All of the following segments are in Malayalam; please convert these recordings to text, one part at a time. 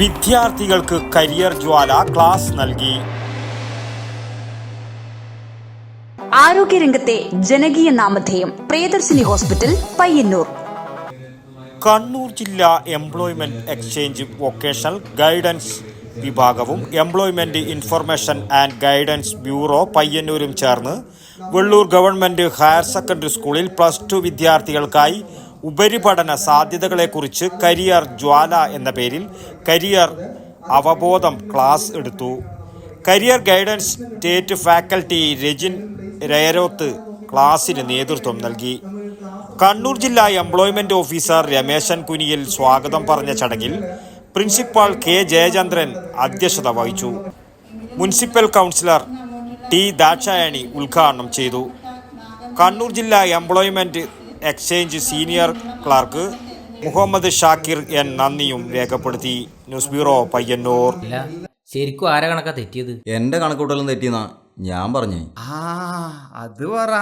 വിദ്യാർത്ഥികൾക്ക് കരിയർ ജ്വാല ക്ലാസ് നൽകി. ആരോഗ്യരംഗത്തെ ജനകീയ നാമധേയം പ്രിയദർശിനി ഹോസ്പിറ്റൽ പയ്യന്നൂർ. കണ്ണൂർ ജില്ലാ എംപ്ലോയ്മെന്റ് എക്സ്ചേഞ്ച് വൊക്കേഷണൽ ഗൈഡൻസ് വിഭാഗവും employment information and guidance bureau പയ്യന്നൂരും ചേർന്ന് വെള്ളൂർ ഗവൺമെന്റ് ഹയർ സെക്കൻഡറി സ്കൂളിൽ പ്ലസ് ടു വിദ്യാർത്ഥികൾക്കായി ഉപരിപഠന സാധ്യതകളെക്കുറിച്ച് കരിയർ ജ്വാല എന്ന പേരിൽ കരിയർ അവബോധം ക്ലാസ് എടുത്തു. Career guidance state faculty Rajin Rayaroth ക്ലാസ്സിന് നേതൃത്വം നൽകി. കണ്ണൂർ ജില്ലാ എംപ്ലോയ്മെന്റ് ഓഫീസർ രമേശൻ കുനിയിൽ സ്വാഗതം പറഞ്ഞ ചടങ്ങിൽ പ്രിൻസിപ്പാൾ കെ ജയചന്ദ്രൻ അധ്യക്ഷത വഹിച്ചു. മുനിസിപ്പൽ കൗൺസിലർ ടി ദാക്ഷായണി ഉദ്ഘാടനം ചെയ്തു. കണ്ണൂർ ജില്ലാ employment exchange senior clerk Muhammad Shakir N നന്ദിയും രേഖപ്പെടുത്തി. News bureau Payyanur. അല്ല ശരിക്കും ആരാ കണക്കാ തെറ്റിയത്? എന്റെ കണക്കൂട്ടലും തെറ്റിയെന്നാ ഞാൻ പറഞ്ഞേ. ആ അത് പറ.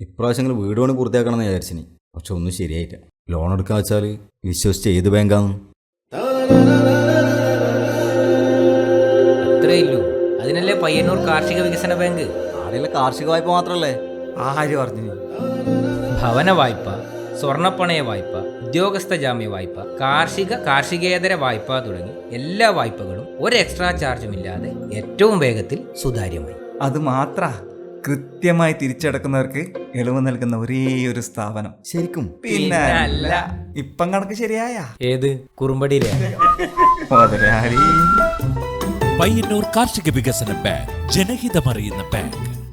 ഇപ്രാവശ്യങ്ങൾ വീട് പണി പൂർത്തിയാക്കണമെന്ന് വിചാരിച്ചിനി. പക്ഷെ ഒന്നും ശരിയായില്ല. ലോൺ എടുക്കാൻ വെച്ചാൽ വിശ്വസിച്ച് ഏത് ബാങ്കാന്ന്. അത്രേ ഇല്ലൂ അതിനല്ലേ പയ്യന്നൂർ കാർഷിക വികസന ബാങ്ക്? ആടെയുള്ള കാർഷിക വായ്പ മാത്രല്ലേ? ആര് പറഞ്ഞു? ഭവന വായ്പ സ്വർണപ്പണയ വായ്പ ഉദ്യോഗസ്ഥ ജാമ്യ വായ്പ കാർഷിക കാർഷികേതര വായ്പ തുടങ്ങി എല്ലാ വായ്പകളും ഒരു എക്സ്ട്രാ ചാർജും ഇല്ലാതെ ഏറ്റവും വേഗത്തിൽ സുതാര്യമായി. അത് മാത്ര കൃത്യമായി തിരിച്ചടക്കുന്നവർക്ക് ഇളവ് നൽകുന്ന ഒരേ ഒരു സ്ഥാപനം. ശരിക്കും. പിന്നെ അല്ല. ഇപ്പം കണക്ക് ശരിയായ? ഏത്? കുറുമ്പടിയിലെ മുതലാളി പയ്യന്നൂർ കാർഷിക വികസന ബാങ്ക് ജനഹിതമറിയുന്ന ബാങ്ക്.